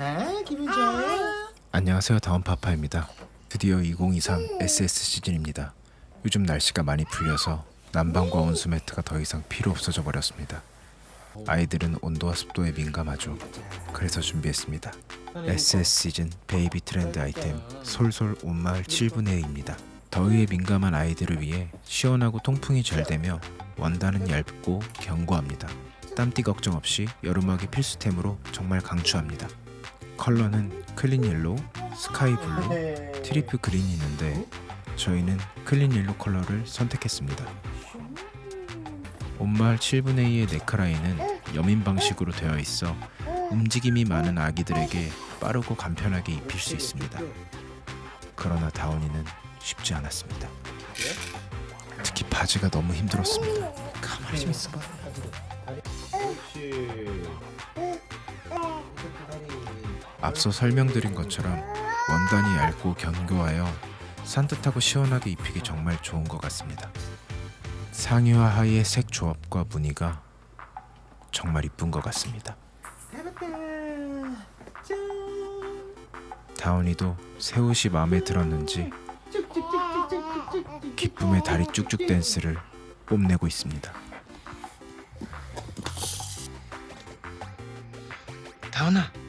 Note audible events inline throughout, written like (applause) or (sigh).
아 기분 좋아. 안녕하세요. 다운파파입니다. 드디어 2023 SS 시즌입니다. 요즘 날씨가 많이 풀려서 난방과 온수 매트가 더 이상 필요 없어져 버렸습니다. 아이들은 온도와 습도에 민감하죠. 그래서 준비했습니다. SS 시즌 베이비 트렌드 아이템 솔솔 온마을 7분의 1입니다. 더위에 민감한 아이들을 위해 시원하고 통풍이 잘 되며 원단은 얇고 견고합니다. 땀띠 걱정 없이 여름하기 필수템으로 정말 강추합니다 컬러는 클린 옐로우, 스카이 블루, 네. 트리플 그린이 있는데 저희는 클린 옐로 컬러를 선택했습니다. 온마을 7분의 2의 네크라인은 여민 방식으로 되어 있어 움직임이 많은 아기들에게 빠르고 간편하게 입힐 수 있습니다. 그러나 다운이는 쉽지 않았습니다. 특히 바지가 너무 힘들었습니다. 가만히 좀 있어봐. 그렇지. 앞서 설명드린 것처럼 원단이 얇고 견고하여 산뜻하고 시원하게 입히기 정말 좋은 것 같습니다. 상의와 하의의 색 조합과 무늬가 정말 이쁜 것 같습니다. 다운이도 새 옷이 마음에 들었는지. 기쁨의 다리 쭉쭉 댄스를 뽐내고 있습니다. 다운아.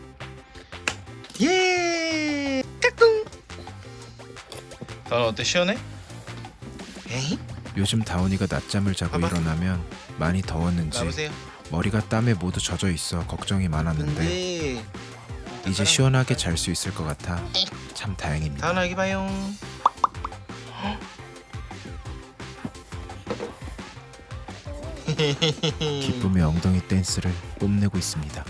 다운 어때 시원해? 에이? 요즘 다운이가 낮잠을 자고 봐봐. 일어나면 많이 더웠는지 나보세요. 머리가 땀에 모두 젖어 있어 걱정이 많았는데 근데 이제 시원하게 잘 수 있을 것 같아 참 다행입니다. 다운아 여기 봐요. 기쁨의 엉덩이 댄스를 뽐내고 있습니다.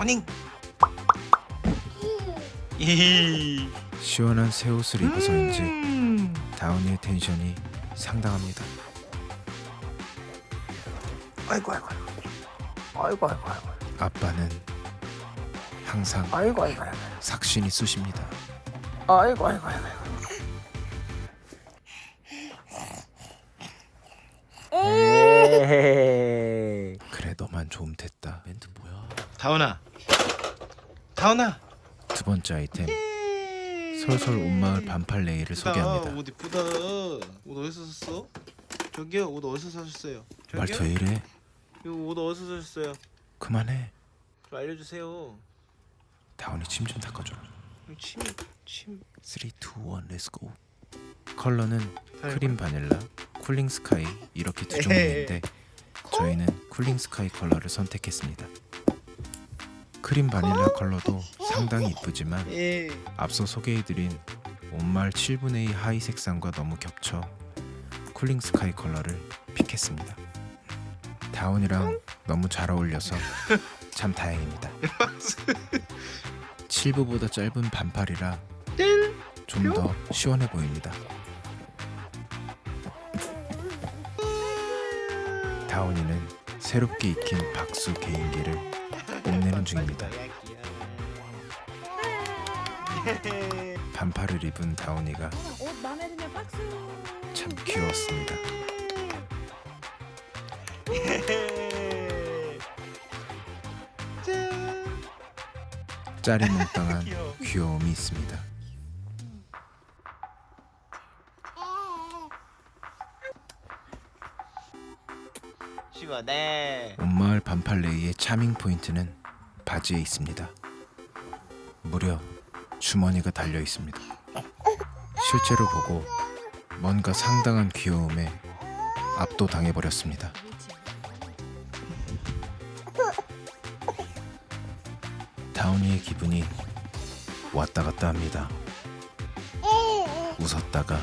다운잉. 이. 시원한 새 옷을 입어서인지 음. 다운이의 텐션이 상당합니다. 아이고 아이고 아이고 아이고 아이고 아빠는 항상 아이고 아이고 아이고 삭신이 쑤십니다. 아이고 아이고 아이고 에이 그래 너만 좀 됐다. 멘트 뭐야? 다운아. 다운아. 두 번째 아이템 솔솔 온마을 반팔 레이를 소개합니다. 옷 이쁘다. 옷 어디서 샀어? 저기요 옷 어디서 사셨어요? 말투? 왜 이래? 이거 옷 어디서 사셨어요? 그만해. 좀 알려주세요. 다운이 침 좀 닦아줘. 침 침. 3, 2, 1, 렛츠 고. 컬러는 크림 바닐라, 쿨링 스카이 이렇게 두 종류인데 저희는 쿨링 스카이 컬러를 선택했습니다. 크림 바닐라 컬러도 상당히 이쁘지만 예. 앞서 소개해드린 온말 7분의 2 하이 색상과 너무 겹쳐 쿨링 스카이 컬러를 픽했습니다. 다운이랑 너무 잘 어울려서 참 다행입니다. (laughs) 7부보다 짧은 반팔이라 좀 더 시원해 보입니다. 다운이는 새롭게 익힌 박수 개인기를 중입니다. (laughs) 반팔을 입은 다운이가 옷 마음에 들면 박수. 참 귀여웠습니다. (laughs) 짠. 짜리몽땅한. (laughs) 귀여움이 있습니다. 시원해. 온 마을 반팔 레이의 차밍 포인트는 바지에 있습니다. 무려 주머니가 달려 있습니다. 실제로 보고 뭔가 상당한 귀여움에 압도당해 버렸습니다. 다운이의 기분이 왔다 갔다 합니다. 웃었다가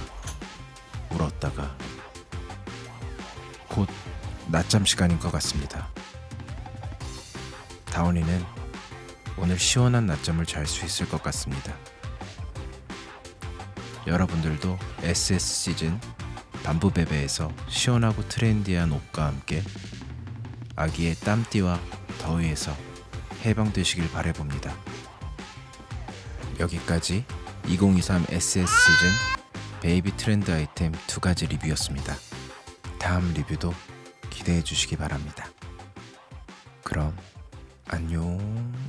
울었다가 곧 낮잠 시간인 것 같습니다. 다운이는 오늘 시원한 낮잠을 잘 수 있을 것 같습니다. 여러분들도 SS 시즌 반부베베에서 시원하고 트렌디한 옷과 함께 아기의 땀띠와 더위에서 해방되시길 바래봅니다. 여기까지 2023 SS 시즌 베이비 트렌드 아이템 두 가지 리뷰였습니다. 다음 리뷰도 기대해 주시기 바랍니다. 그럼 안녕.